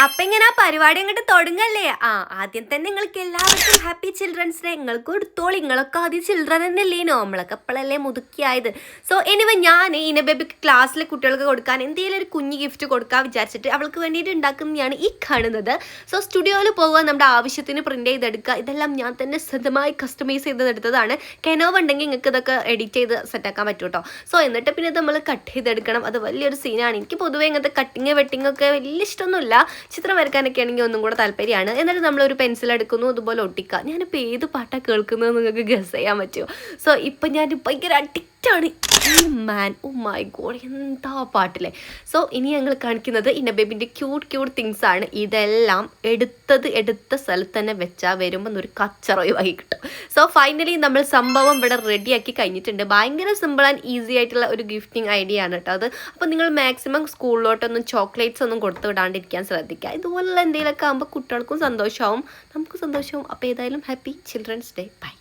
അപ്പൊ ഇങ്ങനെ ആ പരിപാടി അങ്ങോട്ട് തുടങ്ങല്ലേ? ആ ആദ്യം തന്നെ നിങ്ങൾക്ക് എല്ലാവർക്കും ഹാപ്പി ചിൽഡ്രൻസ് ഡേ നിങ്ങൾക്ക് കൊടുത്തോളി. നിങ്ങളൊക്കെ ആദ്യം ചിൽഡ്രൻ തന്നെയല്ലേനോ നമ്മളൊക്കെ അപ്പോഴല്ലേ മുതുക്കിയായത്. സോ എനിവ ഞാൻ ഇന ബേബിക്ക് ക്ലാസ്സിലെ കുട്ടികൾക്ക് കൊടുക്കാൻ എന്തെങ്കിലും ഒരു കുഞ്ഞു ഗിഫ്റ്റ് കൊടുക്കാൻ വിചാരിച്ചിട്ട് അവൾക്ക് വേണ്ടിയിട്ട് ഉണ്ടാക്കുന്നതാണ് ഈ കാണുന്നത്. സോ സ്റ്റുഡിയോയിൽ പോകുക നമ്മുടെ ആവശ്യത്തിന് പ്രിന്റ് ചെയ്തെടുക്കുക ഇതെല്ലാം ഞാൻ തന്നെ സ്വന്തമായി കസ്റ്റമൈസ് ചെയ്തെടുത്തതാണ്. കെനോവ് ഉണ്ടെങ്കിൽ നിങ്ങൾക്ക് ഇതൊക്കെ എഡിറ്റ് ചെയ്ത് സെറ്റാക്കാൻ പറ്റും കേട്ടോ സോ എന്നിട്ട് പിന്നെ നമ്മൾ കട്ട് ചെയ്തെടുക്കണം. അത് വലിയൊരു സീനാണ് എനിക്ക് പൊതുവേ ഇങ്ങനത്തെ കട്ടിങ് വെട്ടിങ് ഒക്കെ വലിയ ഇഷ്ടമൊന്നുമില്ല. ചിത്രം വരയ്ക്കാനൊക്കെ ആണെങ്കിൽ ഒന്നും കൂടെ താല്പര്യമാണ്. എന്നിട്ട് നമ്മളൊരു പെൻസിൽ എടുക്കുന്നു അതുപോലെ ഒട്ടിക്കുക. ഞാനിപ്പോൾ ഏത് പാട്ടാണ് കേൾക്കുന്നത് നിങ്ങൾക്ക് ഗസ് ചെയ്യാൻ പറ്റുമോ? സോ ഇപ്പം ഞാൻ ഭയങ്കര അഡിക്റ്റാണ് ഈ മാൻ ഓ മൈ ഗോഡ് എന്താ പാട്ടില്ലേ? സോ ഇനി ഞങ്ങൾ കാണിക്കുന്നത് ഇന്ന ബേബിന്റെ ക്യൂട്ട് ക്യൂട്ട് തിങ്സ് ആണ്. ഇതെല്ലാം എടുത്തത് എടുത്ത സ്ഥലത്ത് തന്നെ വെച്ചാൽ വരുമ്പോൾ ഒരു കച്ചറയുമായി കിട്ടും. സോ ഫൈനലി നമ്മൾ സംഭവം ഇവിടെ റെഡിയാക്കി കഴിഞ്ഞിട്ടുണ്ട്. ഭയങ്കര സിമ്പിൾ ആൻഡ് ഈസി ആയിട്ടുള്ള ഒരു ഗിഫ്റ്റിംഗ് ഐഡിയ ആണ് കേട്ടോ അത്. അപ്പോൾ നിങ്ങൾ മാക്സിമം സ്കൂളിലോട്ടൊന്നും ചോക്ലേറ്റ്സ് ഒന്നും കൊടുത്തു വിടാണ്ടിരിക്കാൻ ശ്രദ്ധിക്കുക. ഇതുപോലുള്ള എന്തെങ്കിലുമൊക്കെ ആകുമ്പോൾ കുട്ടികൾക്കും സന്തോഷമാവും. നമുക്ക് സന്തോഷമാവും. അപ്പോൾ ഏതായാലും ഹാപ്പി ചിൽഡ്രൻസ് ഡേ ബൈ